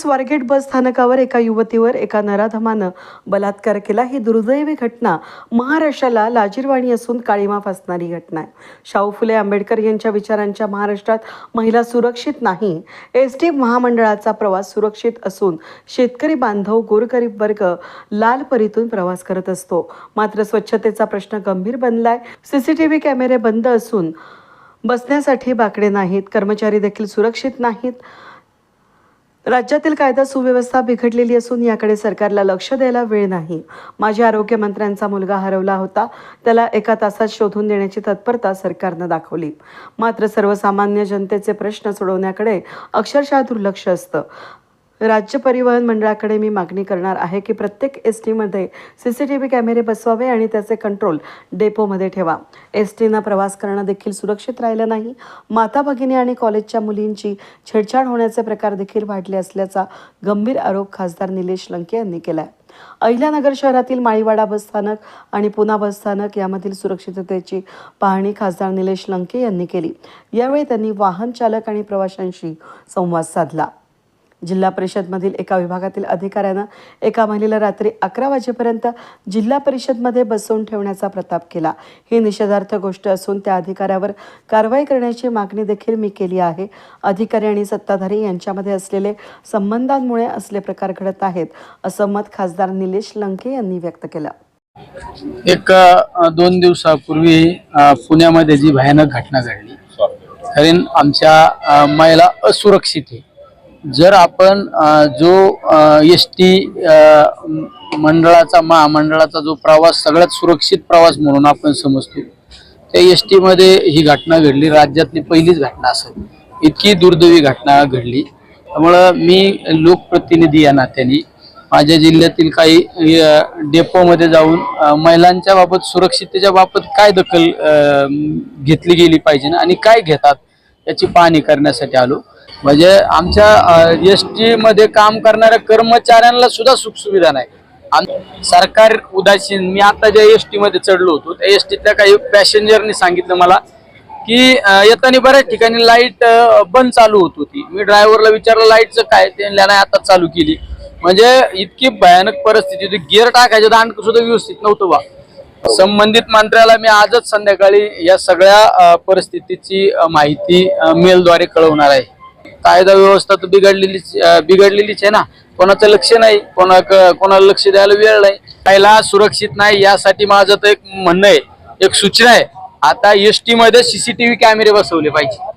स्वारगेट बस स्थानकावर एका युवतीवर एका नराधमानं बलात्कार केला. ही दुर्दैवी घटना महाराष्ट्राला लाजीरवाणी असून काळीमा फासणारी घटना आहे. शाहू फुले आंबेडकर यांच्या विचारांच्या महाराष्ट्रात महिला सुरक्षित नाही. एस टी महामंडळाचा प्रवास सुरक्षित असून शेतकरी बांधव गोरगरीब वर्ग लाल परीतून प्रवास करत असतो. मात्र स्वच्छतेचा प्रश्न गंभीर बनलाय. सीसीटीव्ही कॅमेरे बंद असून बसण्यासाठी बाकडे नाहीत. कर्मचारी देखील सुरक्षित नाहीत. राज्यातील कायदा सुव्यवस्था बिघडलेली असून याकडे सरकारला लक्ष द्यायला वेळ नाही. माजी आरोग्यमंत्र्यांचा मुलगा हरवला होता. त्याला एका तासात शोधून देण्याची तत्परता सरकारनं दाखवली. मात्र सर्वसामान्य जनतेचे प्रश्न सोडवण्याकडे अक्षरशः दुर्लक्ष असतं. राज्य परिवहन मंडळाकडे मी मागणी करणार आहे की प्रत्येक एस टीमध्ये सी सी टी व्ही कॅमेरे बसवावे आणि त्याचे कंट्रोल डेपोमध्ये ठेवा. एस टीनं प्रवास करणं देखील सुरक्षित राहिलं नाही. माता भगिनी आणि कॉलेजच्या मुलींची छेडछाड होण्याचे प्रकार देखील वाढले असल्याचा गंभीर आरोप खासदार निलेश लंके यांनी केला आहे अहिल्यानगर शहरातील माळीवाडा बस स्थानक आणि पुना बस स्थानक यामधील सुरक्षिततेची पाहणी खासदार निलेश लंके यांनी केली. यावेळी त्यांनी वाहन चालक आणि प्रवाशांशी संवाद साधला. जिल्हा परिषदमधील एका विभागातील अधिकाऱ्यानं एका महिलेला रात्री अकरा वाजेपर्यंत जिल्हा परिषदमध्ये बसवून ठेवण्याचा प्रताप केला. ही निषेधार्थ गोष्ट असून त्या अधिकाऱ्यावर कारवाई करण्याची मागणी देखील मी केली आहे. अधिकारी आणि सत्ताधारी यांच्यामध्ये असलेले संबंधांमुळे असले प्रकार घडत आहेत असं मत खासदार निलेश लंके यांनी व्यक्त केलं. एक दोन दिवसापूर्वी पुण्यामध्ये जी भयानक घटना घडली कारण आमच्या महिला असुरक्षित आहे. जर आपण जो एस टी मंडळाचा महामंडळाचा जो प्रवास सगळ्यात सुरक्षित प्रवास म्हणून आपण समजतो त्या एस टीमध्ये ही घटना घडली. राज्यातली पहिलीच घटना असेल. इतकी दुर्दैवी घटना घडली. त्यामुळं मी लोकप्रतिनिधी या नात्याने माझ्या जिल्ह्यातील काही डेपोमध्ये जाऊन महिलांच्या बाबत सुरक्षिततेच्या बाबत काय दखल घेतली गेली पाहिजे ना आणि काय घेतात याची पाहणी करण्यासाठी आलो. म्हणजे आमच्या एस टी मध्ये काम करणाऱ्या कर्मचाऱ्यांना सुद्धा सुखसुविधा नाही. आम- सरकार उदासीन. मी आता ज्या एस टी मध्ये चढलो होतो त्या एस टीतल्या काही पॅसेंजरनी सांगितलं मला की येताना बऱ्याच ठिकाणी लाइट बंद चालू होत होती. मी ड्रायव्हरला विचारलं लाईटचं काय? त्यांना नाही आता चालू केली. म्हणजे इतकी भयानक परिस्थिती होती. गिअर टाकायचं दांड सुद्धा व्यवस्थित नव्हतं बा. संबंधित मंत्र्याला मी आजच संध्याकाळी या सगळ्या परिस्थितीची माहिती मेलद्वारे कळवणार आहे. कायदा व्यवस्था तर बिघडलेलीच बिघडलेलीच आहे ना. कोणाचं लक्ष नाही कोणा कोणाला लक्ष द्यायला वेळ नाही. कायला सुरक्षित नाही यासाठी माझं तर एक म्हणणं आहे एक सूचना आहे. आता एस टी मध्ये सीसीटीव्ही कॅमेरे बसवले पाहिजे.